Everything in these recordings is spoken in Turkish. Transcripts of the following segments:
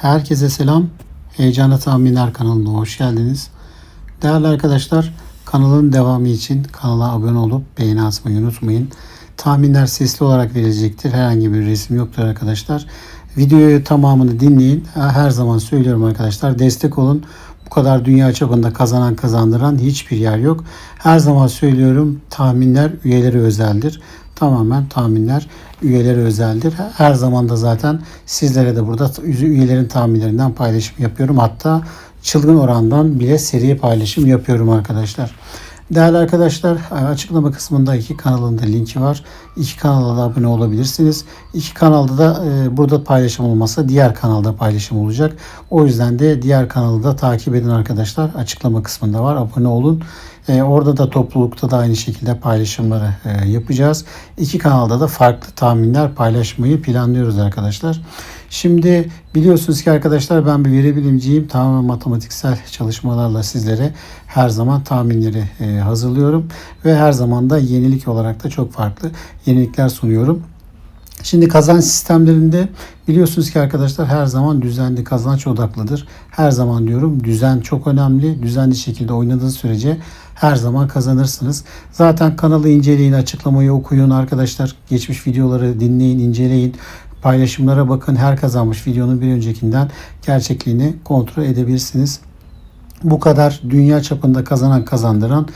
Herkese selam. Heyecanlı Tahminler kanalına hoş geldiniz. Değerli arkadaşlar, kanalın devamı için kanala abone olup beğeni atmayı unutmayın. Tahminler sesli olarak verilecektir. Herhangi bir resim yoktur arkadaşlar. Videoyu tamamını dinleyin. Her zaman söylüyorum arkadaşlar. Destek olun. Bu kadar dünya çapında kazanan kazandıran hiçbir yer yok. Her zaman söylüyorum tahminler üyeleri özeldir. Tamamen tahminler üyeleri özeldir. Her zaman da zaten sizlere de burada üyelerin tahminlerinden paylaşım yapıyorum. Hatta çılgın orandan bile seri paylaşım yapıyorum arkadaşlar. Değerli arkadaşlar açıklama kısmında iki kanalın da linki var. İki kanala da abone olabilirsiniz. İki kanalda da e, burada paylaşım olmasa diğer kanalda paylaşım olacak. O yüzden de diğer kanalı da takip edin arkadaşlar. Açıklama kısmında var. Abone olun. E, orada da toplulukta da aynı şekilde paylaşımları e, yapacağız. İki kanalda da farklı tahminler paylaşmayı planlıyoruz arkadaşlar. Şimdi biliyorsunuz ki arkadaşlar ben bir veri bilimciyim. Tamamen matematiksel çalışmalarla sizlere her zaman tahminleri e, hazırlıyorum. Ve her zaman da yenilik olarak da çok farklı yenilikler sunuyorum. Şimdi kazanç sistemlerinde biliyorsunuz ki arkadaşlar her zaman düzenli kazanç odaklıdır. Her zaman diyorum düzen çok önemli. Düzenli şekilde oynadığınız sürece her zaman kazanırsınız. Zaten kanalı inceleyin, açıklamayı okuyun arkadaşlar. Geçmiş videoları dinleyin, inceleyin. Paylaşımlara bakın. Her kazanmış videonun bir öncekinden gerçekliğini kontrol edebilirsiniz. Bu kadar dünya çapında kazanan kazandıran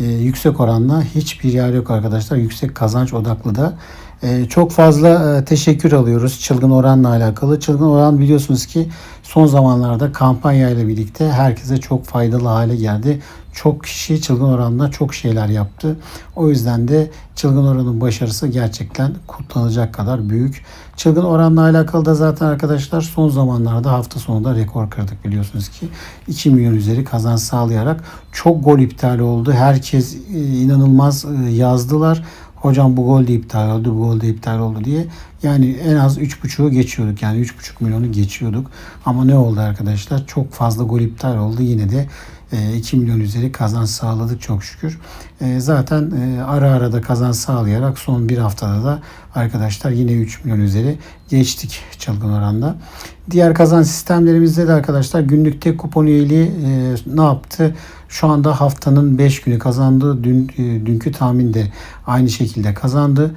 e, yüksek oranla hiçbir yer yok arkadaşlar. Yüksek kazanç odaklı da. E, çok fazla e, teşekkür alıyoruz çılgın oranla alakalı. Çılgın oran biliyorsunuz ki son zamanlarda kampanya ile birlikte herkese çok faydalı hale geldi. Çok kişi çılgın oranla çok şeyler yaptı. O yüzden de çılgın oranın başarısı gerçekten kutlanacak kadar büyük. Çılgın oranla alakalı da zaten arkadaşlar son zamanlarda hafta sonunda rekor kırdık biliyorsunuz ki. 2 milyon üzeri kazanç sağlayarak çok gol iptal oldu. Herkes e, inanılmaz e, yazdılar. Hocam bu gol de iptal oldu, bu gol de iptal oldu diye. Yani en az 3.5'u geçiyorduk. Yani 3.5 milyonu geçiyorduk. Ama ne oldu arkadaşlar? Çok fazla gol iptal oldu. Yine de 2 e, milyon üzeri kazanç sağladık çok şükür. E, zaten e, ara ara da kazanç sağlayarak son bir haftada da arkadaşlar yine 3 milyon üzeri geçtik çılgın oranda. Diğer kazanç sistemlerimizde de arkadaşlar günlük tek kupon üyeliği ne yaptı? Şu anda haftanın 5 günü kazandı. Dün dünkü tahmin de aynı şekilde kazandı.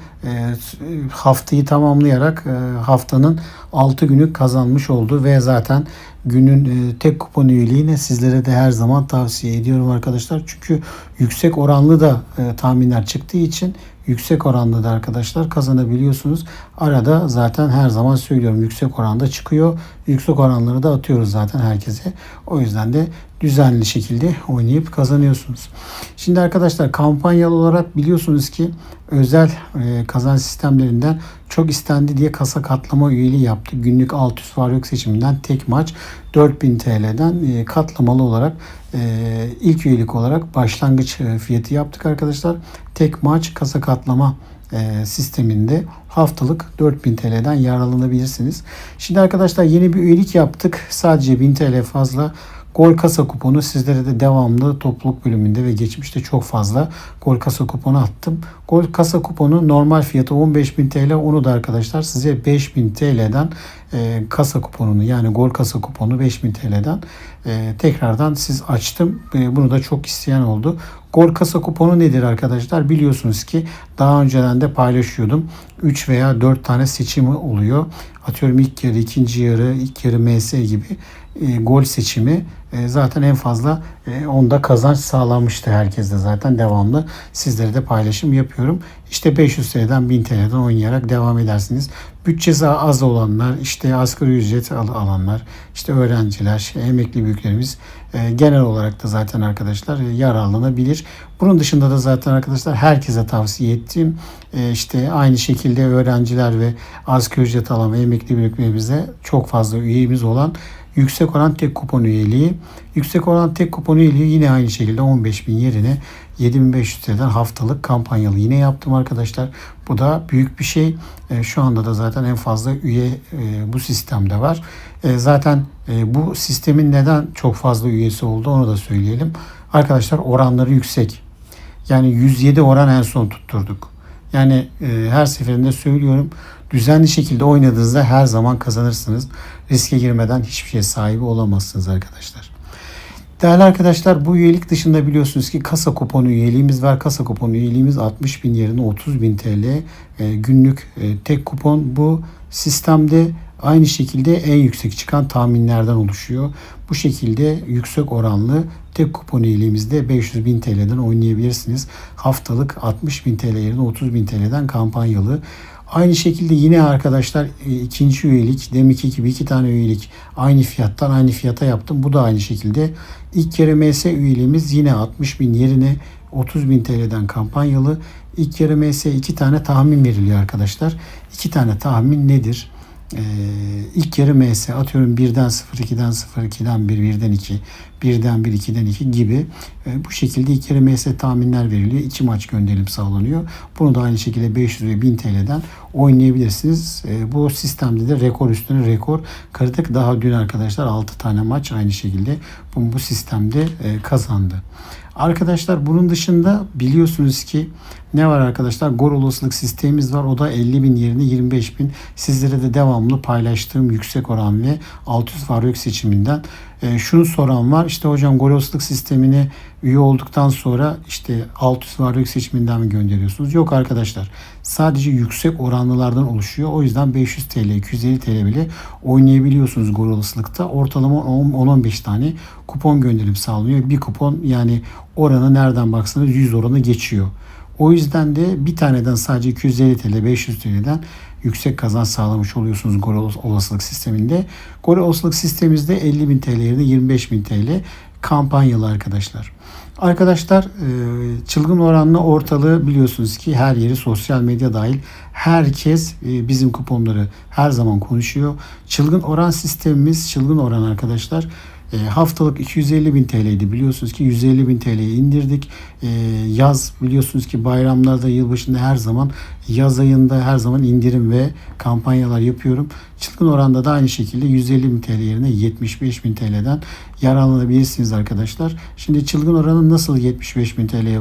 Haftayı tamamlayarak haftanın 6 günü kazanmış oldu ve zaten günün e, tek kupon üyeliğini sizlere de her zaman tavsiye ediyorum arkadaşlar. Çünkü yüksek oranlı da e, tahminler çıktığı için yüksek oranlı da arkadaşlar kazanabiliyorsunuz. Arada zaten her zaman söylüyorum yüksek oranda çıkıyor. Yüksek oranları da atıyoruz zaten herkese. O yüzden de düzenli şekilde oynayıp kazanıyorsunuz. Şimdi arkadaşlar kampanyalı olarak biliyorsunuz ki özel e, kazanç sistemlerinden çok istendi diye kasa katlama üyeliği yaptı. Günlük 600 var yok seçiminden tek maç 4000 TL'den e, katlamalı olarak e, ilk üyelik olarak başlangıç e, fiyatı yaptık arkadaşlar. Tek maç kasa katlama e, sisteminde haftalık 4000 TL'den yararlanabilirsiniz. Şimdi arkadaşlar yeni bir üyelik yaptık. Sadece 1000 TL fazla Gol kasa kuponu sizlere de devamlı topluluk bölümünde ve geçmişte çok fazla gol kasa kuponu attım. Gol kasa kuponu normal fiyatı 15.000 TL. Onu da arkadaşlar size 5.000 TL'den e, kasa kuponunu yani gol kasa kuponu 5.000 TL'den e, tekrardan siz açtım. E, bunu da çok isteyen oldu. Gol kasa kuponu nedir arkadaşlar? Biliyorsunuz ki daha önceden de paylaşıyordum. 3 veya 4 tane seçimi oluyor. Atıyorum ilk yarı, ikinci yarı, ilk yarı MS gibi e, gol seçimi zaten en fazla e, onda kazanç sağlanmıştı herkeste zaten devamlı. Sizlere de paylaşım yapıyorum. İşte 500 TL'den 1000 TL'den oynayarak devam edersiniz. Bütçesi az olanlar, işte asgari ücret alanlar, işte öğrenciler, emekli büyüklerimiz e, genel olarak da zaten arkadaşlar e, yararlanabilir. Bunun dışında da zaten arkadaşlar herkese tavsiye ettiğim e, işte aynı şekilde öğrenciler ve asgari ücret alan ve emekli büyüklerimize çok fazla üyemiz olan Yüksek oran tek kupon üyeliği. Yüksek oran tek kupon üyeliği yine aynı şekilde 15.000 yerine 7500 TL'den haftalık kampanyalı yine yaptım arkadaşlar. Bu da büyük bir şey. E, şu anda da zaten en fazla üye e, bu sistemde var. E, zaten bu sistemin neden çok fazla üyesi oldu onu da söyleyelim. Arkadaşlar oranları yüksek. Yani 107 oran en son tutturduk. Yani her seferinde söylüyorum. Düzenli şekilde oynadığınızda her zaman kazanırsınız. Riske girmeden hiçbir şey sahibi olamazsınız arkadaşlar. Değerli arkadaşlar bu üyelik dışında biliyorsunuz ki kasa kuponu üyeliğimiz var. Kasa kuponu üyeliğimiz 60 bin yerine 30 bin TL e, günlük e, tek kupon. Bu sistemde aynı şekilde en yüksek çıkan tahminlerden oluşuyor. Bu şekilde yüksek oranlı tek kupon üyeliğimizde 500 bin TL'den oynayabilirsiniz. Haftalık 60 bin TL yerine 30 bin TL'den kampanyalı. Aynı şekilde yine arkadaşlar e, ikinci üyelik deminki gibi iki tane üyelik aynı fiyattan aynı fiyata yaptım. Bu da aynı şekilde. İlk kere MS üyeliğimiz yine 60 bin yerine 30 bin TL'den kampanyalı. İlk kere MS iki tane tahmin veriliyor arkadaşlar. İki tane tahmin nedir? Ee, ilk yarı MS atıyorum 1'den 0, 2'den 0, 2'den 1, 1'den 2, 1'den 1, 2'den 2 gibi e, bu şekilde ilk yarı MS tahminler veriliyor. 2 maç gönderim sağlanıyor. Bunu da aynı şekilde 500 ve 1000 TL'den oynayabilirsiniz. E, bu sistemde de rekor üstüne rekor kırdık. Daha dün arkadaşlar 6 tane maç aynı şekilde bu, bu sistemde e, kazandı. Arkadaşlar bunun dışında biliyorsunuz ki ne var arkadaşlar? Gol olasılık sistemimiz var. O da 50 bin yerine 25 bin. Sizlere de devamlı paylaştığım yüksek oran ve 600 var seçiminden. E, şunu soran var. İşte hocam gol olasılık sistemine üye olduktan sonra işte 600 var seçiminden mi gönderiyorsunuz? Yok arkadaşlar. Sadece yüksek oranlılardan oluşuyor. O yüzden 500 TL, 250 TL bile oynayabiliyorsunuz gol olasılıkta. Ortalama 10-15 tane kupon gönderim sağlanıyor. Bir kupon yani oranı nereden baksanız 100 oranı geçiyor. O yüzden de bir taneden sadece 250 TL, 500 TL'den yüksek kazanç sağlamış oluyorsunuz gol olasılık sisteminde. Gol olasılık sistemimizde 50 bin TL yerine 25 bin TL kampanyalı arkadaşlar. Arkadaşlar e, çılgın oranlı ortalığı biliyorsunuz ki her yeri sosyal medya dahil herkes e, bizim kuponları her zaman konuşuyor. Çılgın oran sistemimiz çılgın oran arkadaşlar e, haftalık 250 bin TL'ydi biliyorsunuz ki 150 bin TL'ye indirdik. Yaz biliyorsunuz ki bayramlarda yılbaşında her zaman yaz ayında her zaman indirim ve kampanyalar yapıyorum. Çılgın oranda da aynı şekilde 150 bin TL yerine 75 bin TL'den yararlanabilirsiniz arkadaşlar. Şimdi çılgın oranı nasıl 75 bin TL'ye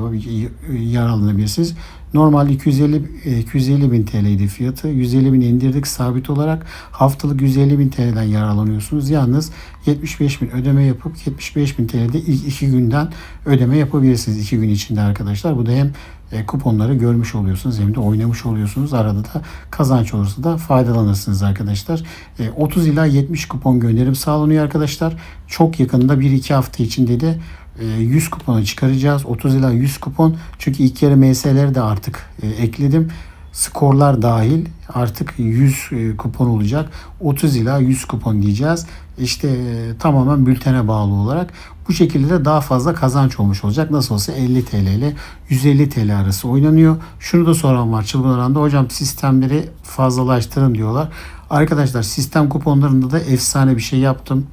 yararlanabilirsiniz? Normal 250 250 bin TL'ydi fiyatı. 150 bin indirdik sabit olarak. Haftalık 150 bin TL'den yararlanıyorsunuz. Yalnız 75 bin ödeme yapıp 75 bin TL'de ilk iki günden ödeme yapabilirsiniz. iki gün içinde arkadaşlar. Bu da hem e, kuponları görmüş oluyorsunuz hem de oynamış oluyorsunuz. Arada da kazanç olursa da faydalanırsınız arkadaşlar. 30 ila 70 kupon gönderim sağlanıyor arkadaşlar. Çok yakında 1-2 hafta içinde de 100 kuponu çıkaracağız. 30 ila 100 kupon. Çünkü ilk yarı MS'leri de artık e, ekledim. Skorlar dahil artık 100 e, kupon olacak. 30 ila 100 kupon diyeceğiz. İşte e, tamamen bültene bağlı olarak bu şekilde de daha fazla kazanç olmuş olacak. Nasıl olsa 50 TL ile 150 TL arası oynanıyor. Şunu da soran var çılgın oranda. Hocam sistemleri fazlalaştırın diyorlar. Arkadaşlar sistem kuponlarında da efsane bir şey yaptım.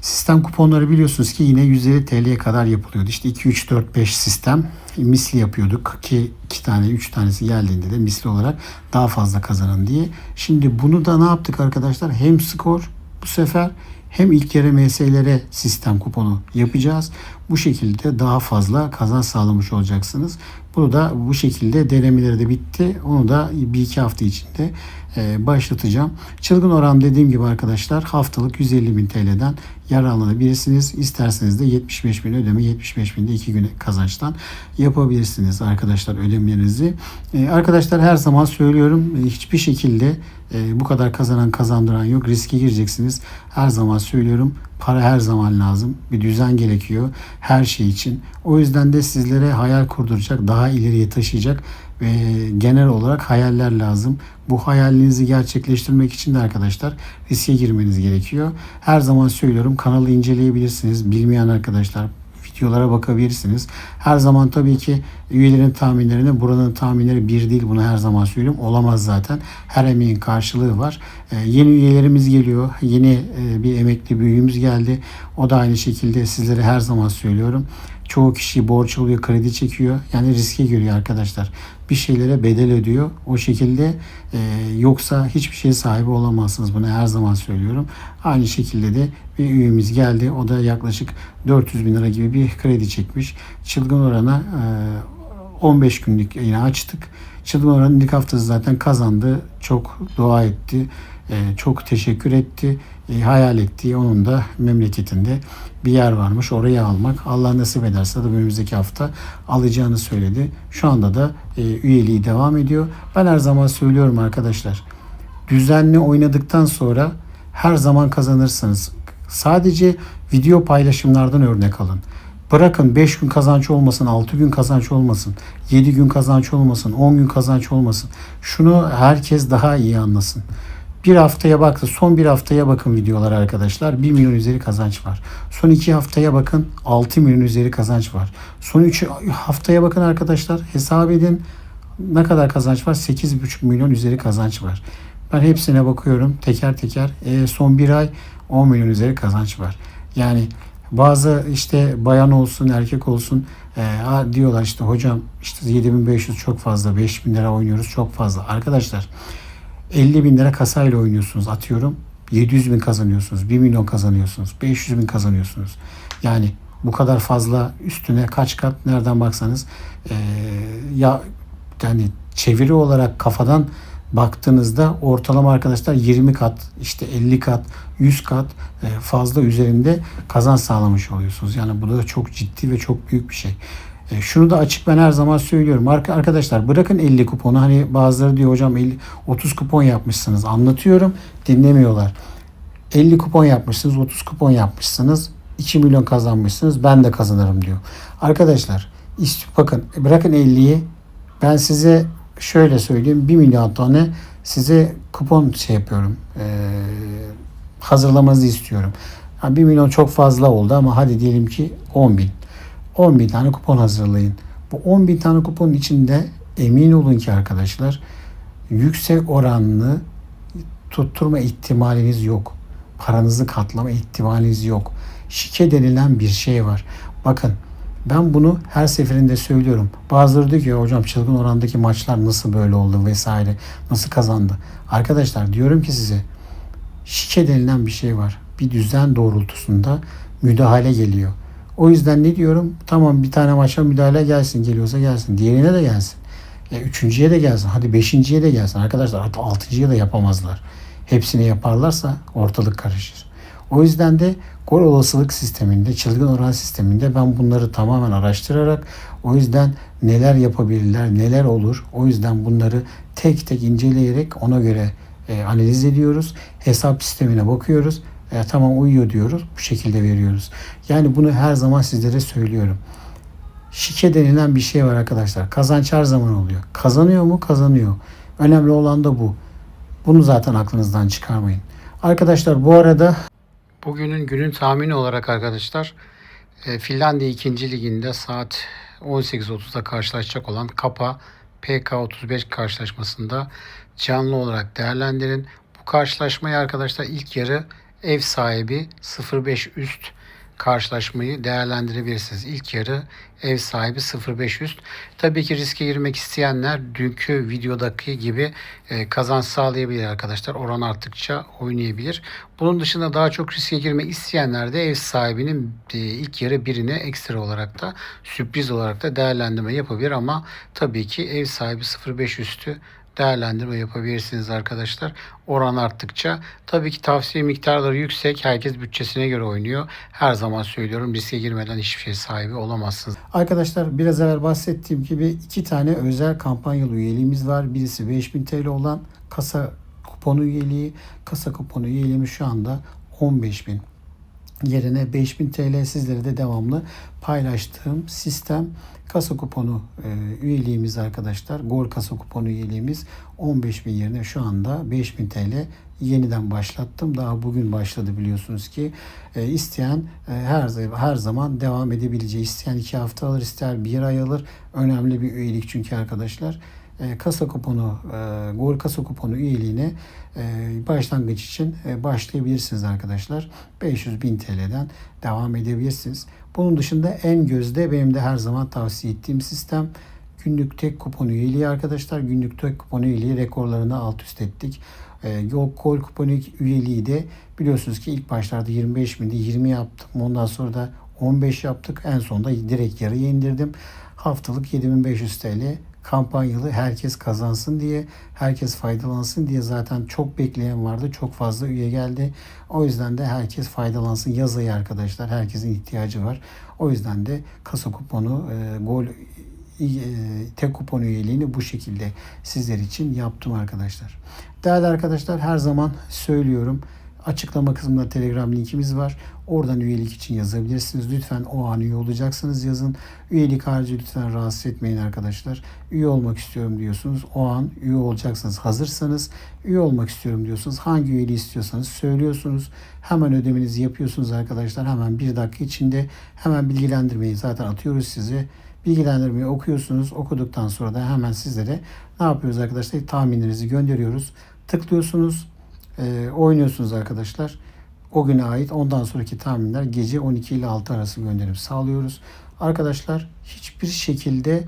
Sistem kuponları biliyorsunuz ki yine 150 TL'ye kadar yapılıyordu. İşte 2, 3, 4, 5 sistem misli yapıyorduk ki 2 tane 3 tanesi geldiğinde de misli olarak daha fazla kazanın diye. Şimdi bunu da ne yaptık arkadaşlar? Hem skor bu sefer hem ilk kere MS'lere sistem kuponu yapacağız. Bu şekilde daha fazla kazanç sağlamış olacaksınız. Bunu da bu şekilde denemeleri de bitti. Onu da bir iki hafta içinde e, başlatacağım. Çılgın oran dediğim gibi arkadaşlar haftalık 150 bin TL'den yararlanabilirsiniz. İsterseniz de 75 bin ödeme 75 binde 2 güne kazançtan yapabilirsiniz arkadaşlar ödemelerinizi. E, arkadaşlar her zaman söylüyorum hiçbir şekilde bu kadar kazanan kazandıran yok. Riske gireceksiniz. Her zaman söylüyorum para her zaman lazım. Bir düzen gerekiyor her şey için. O yüzden de sizlere hayal kurduracak, daha ileriye taşıyacak ve genel olarak hayaller lazım. Bu hayalinizi gerçekleştirmek için de arkadaşlar riske girmeniz gerekiyor. Her zaman söylüyorum kanalı inceleyebilirsiniz. Bilmeyen arkadaşlar videolara bakabilirsiniz. Her zaman tabii ki üyelerin tahminlerine buranın tahminleri bir değil bunu her zaman söylüyorum. Olamaz zaten. Her emeğin karşılığı var. Ee, yeni üyelerimiz geliyor. Yeni e, bir emekli büyüğümüz geldi. O da aynı şekilde sizlere her zaman söylüyorum. Çoğu kişi borç alıyor, kredi çekiyor. Yani riske giriyor arkadaşlar. Bir şeylere bedel ödüyor. O şekilde e, yoksa hiçbir şey sahibi olamazsınız. Bunu her zaman söylüyorum. Aynı şekilde de bir üyemiz geldi. O da yaklaşık 400 bin lira gibi bir kredi çekmiş. Çılgın orana e, 15 günlük yine açtık. Çılgın Orhan'ın ilk haftası zaten kazandı. Çok dua etti. E, çok teşekkür etti. E, hayal ettiği onun da memleketinde bir yer varmış. Orayı almak. Allah nasip ederse de önümüzdeki hafta alacağını söyledi. Şu anda da e, üyeliği devam ediyor. Ben her zaman söylüyorum arkadaşlar. Düzenli oynadıktan sonra her zaman kazanırsınız. Sadece video paylaşımlardan örnek alın. Bırakın 5 gün kazanç olmasın, 6 gün kazanç olmasın, 7 gün kazanç olmasın, 10 gün kazanç olmasın. Şunu herkes daha iyi anlasın. Bir haftaya baktı. Son bir haftaya bakın videolar arkadaşlar. 1 milyon üzeri kazanç var. Son 2 haftaya bakın 6 milyon üzeri kazanç var. Son 3 haftaya bakın arkadaşlar. Hesap edin ne kadar kazanç var? 8,5 milyon üzeri kazanç var. Ben hepsine bakıyorum teker teker. E, son bir ay 10 milyon üzeri kazanç var. Yani bazı işte bayan olsun erkek olsun e, diyorlar işte hocam işte 7500 çok fazla 5000 lira oynuyoruz çok fazla. Arkadaşlar 50 bin lira kasayla oynuyorsunuz atıyorum. 700 bin kazanıyorsunuz. 1 milyon kazanıyorsunuz. 500 bin kazanıyorsunuz. Yani bu kadar fazla üstüne kaç kat nereden baksanız e, ya yani çeviri olarak kafadan baktığınızda ortalama arkadaşlar 20 kat işte 50 kat 100 kat fazla üzerinde kazanç sağlamış oluyorsunuz. Yani bu da çok ciddi ve çok büyük bir şey. E, Şunu da açık ben her zaman söylüyorum. Arka- Arkadaşlar bırakın 50 kuponu. Hani bazıları diyor hocam 50, 30 kupon yapmışsınız. Anlatıyorum dinlemiyorlar. 50 kupon yapmışsınız, 30 kupon yapmışsınız. 2 milyon kazanmışsınız. Ben de kazanırım diyor. Arkadaşlar bakın bırakın 50'yi ben size şöyle söyleyeyim 1 milyon tane size kupon şey yapıyorum. Ee, hazırlamanızı istiyorum. Ha, 1 milyon çok fazla oldu ama hadi diyelim ki 10 bin. 10 bin tane kupon hazırlayın. Bu 10 bin tane kuponun içinde emin olun ki arkadaşlar yüksek oranlı tutturma ihtimaliniz yok. Paranızı katlama ihtimaliniz yok. Şike denilen bir şey var. Bakın ben bunu her seferinde söylüyorum. Bazıları diyor ki hocam çılgın orandaki maçlar nasıl böyle oldu vesaire. Nasıl kazandı. Arkadaşlar diyorum ki size şike denilen bir şey var. Bir düzen doğrultusunda müdahale geliyor. O yüzden ne diyorum? Tamam bir tane maça müdahale gelsin. Geliyorsa gelsin. Diğerine de gelsin. E, üçüncüye de gelsin. Hadi beşinciye de gelsin. Arkadaşlar hatta altıncıya da yapamazlar. Hepsini yaparlarsa ortalık karışır. O yüzden de gol olasılık sisteminde, çılgın oran sisteminde ben bunları tamamen araştırarak o yüzden neler yapabilirler, neler olur. O yüzden bunları tek tek inceleyerek ona göre e, analiz ediyoruz. Hesap sistemine bakıyoruz. E, tamam uyuyor diyoruz. Bu şekilde veriyoruz. Yani bunu her zaman sizlere söylüyorum. Şike denilen bir şey var arkadaşlar. Kazanç her zaman oluyor. Kazanıyor mu? Kazanıyor. Önemli olan da bu. Bunu zaten aklınızdan çıkarmayın. Arkadaşlar bu arada bugünün günün tahmini olarak arkadaşlar e, Finlandiya 2. liginde saat 18.30'da karşılaşacak olan Kapa PK35 karşılaşmasında canlı olarak değerlendirin. Bu karşılaşmayı arkadaşlar ilk yarı ev sahibi 0-5 üst karşılaşmayı değerlendirebilirsiniz. İlk yarı ev sahibi 0-5 üst. Tabii ki riske girmek isteyenler dünkü videodaki gibi e, kazanç sağlayabilir arkadaşlar. Oran arttıkça oynayabilir. Bunun dışında daha çok riske girmek isteyenler de ev sahibinin e, ilk yarı birine ekstra olarak da sürpriz olarak da değerlendirme yapabilir ama tabii ki ev sahibi 0-5 üstü değerlendirme yapabilirsiniz arkadaşlar. Oran arttıkça tabii ki tavsiye miktarları yüksek. Herkes bütçesine göre oynuyor. Her zaman söylüyorum riske girmeden hiçbir şey sahibi olamazsınız. Arkadaşlar biraz evvel bahsettiğim gibi iki tane özel kampanyalı üyeliğimiz var. Birisi 5000 TL olan kasa kuponu üyeliği. Kasa kuponu üyeliğimiz şu anda 15.000 yerine 5000 TL sizlere de devamlı paylaştığım sistem kasa kuponu e, üyeliğimiz arkadaşlar. Gol kasa kuponu üyeliğimiz 15.000 yerine şu anda 5000 TL yeniden başlattım. Daha bugün başladı biliyorsunuz ki. E, isteyen e, her her zaman devam edebileceği. İsteyen 2 hafta alır, ister 1 ay alır. Önemli bir üyelik çünkü arkadaşlar e, kasa kuponu, e, gol kasa kuponu üyeliğine e, başlangıç için e, başlayabilirsiniz arkadaşlar. 500 bin TL'den devam edebilirsiniz. Bunun dışında en gözde benim de her zaman tavsiye ettiğim sistem günlük tek kupon üyeliği arkadaşlar. Günlük tek kupon üyeliği rekorlarını alt üst ettik. E, gol, kuponu üyeliği de biliyorsunuz ki ilk başlarda 25 bindi 20 yaptım. Ondan sonra da 15 yaptık. En sonunda direkt yarıya indirdim. Haftalık 7500 TL kampanyalı herkes kazansın diye, herkes faydalansın diye zaten çok bekleyen vardı. Çok fazla üye geldi. O yüzden de herkes faydalansın. Yaz ayı arkadaşlar. Herkesin ihtiyacı var. O yüzden de kasa kuponu, e, gol e, tek kupon üyeliğini bu şekilde sizler için yaptım arkadaşlar. Değerli arkadaşlar her zaman söylüyorum. Açıklama kısmında Telegram linkimiz var. Oradan üyelik için yazabilirsiniz. Lütfen o an üye olacaksınız yazın. Üyelik harici lütfen rahatsız etmeyin arkadaşlar. Üye olmak istiyorum diyorsunuz. O an üye olacaksınız. Hazırsanız üye olmak istiyorum diyorsunuz. Hangi üyeliği istiyorsanız söylüyorsunuz. Hemen ödemenizi yapıyorsunuz arkadaşlar. Hemen bir dakika içinde hemen bilgilendirmeyi zaten atıyoruz size. Bilgilendirmeyi okuyorsunuz. Okuduktan sonra da hemen sizlere ne yapıyoruz arkadaşlar? Tahminlerinizi gönderiyoruz. Tıklıyorsunuz. E, oynuyorsunuz arkadaşlar. O güne ait ondan sonraki tahminler gece 12 ile 6 arası gönderim sağlıyoruz. Arkadaşlar hiçbir şekilde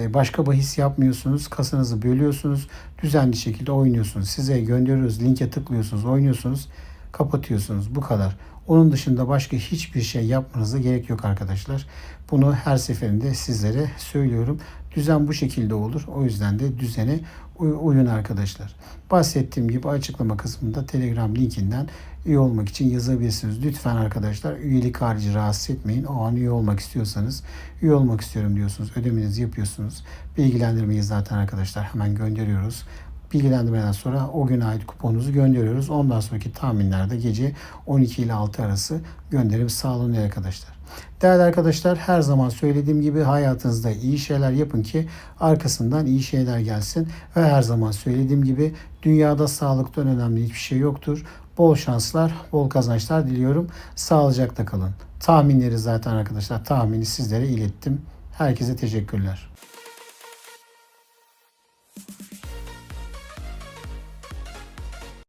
e, başka bahis yapmıyorsunuz. Kasanızı bölüyorsunuz. Düzenli şekilde oynuyorsunuz. Size gönderiyoruz. Linke tıklıyorsunuz. Oynuyorsunuz. Kapatıyorsunuz. Bu kadar. Onun dışında başka hiçbir şey yapmanıza gerek yok arkadaşlar. Bunu her seferinde sizlere söylüyorum. Düzen bu şekilde olur. O yüzden de düzene uy- uyun arkadaşlar. Bahsettiğim gibi açıklama kısmında Telegram linkinden üye olmak için yazabilirsiniz. Lütfen arkadaşlar üyelik harici rahatsız etmeyin. O an üye olmak istiyorsanız üye olmak istiyorum diyorsunuz. Ödemenizi yapıyorsunuz. Bilgilendirmeyi zaten arkadaşlar hemen gönderiyoruz. Bilgilendirmeden sonra o güne ait kuponunuzu gönderiyoruz. Ondan sonraki tahminlerde gece 12 ile 6 arası gönderim sağlanıyor arkadaşlar. Değerli arkadaşlar her zaman söylediğim gibi hayatınızda iyi şeyler yapın ki arkasından iyi şeyler gelsin. Ve her zaman söylediğim gibi dünyada sağlıktan önemli hiçbir şey yoktur. Bol şanslar, bol kazançlar diliyorum. Sağlıcakla kalın. Tahminleri zaten arkadaşlar tahmini sizlere ilettim. Herkese teşekkürler.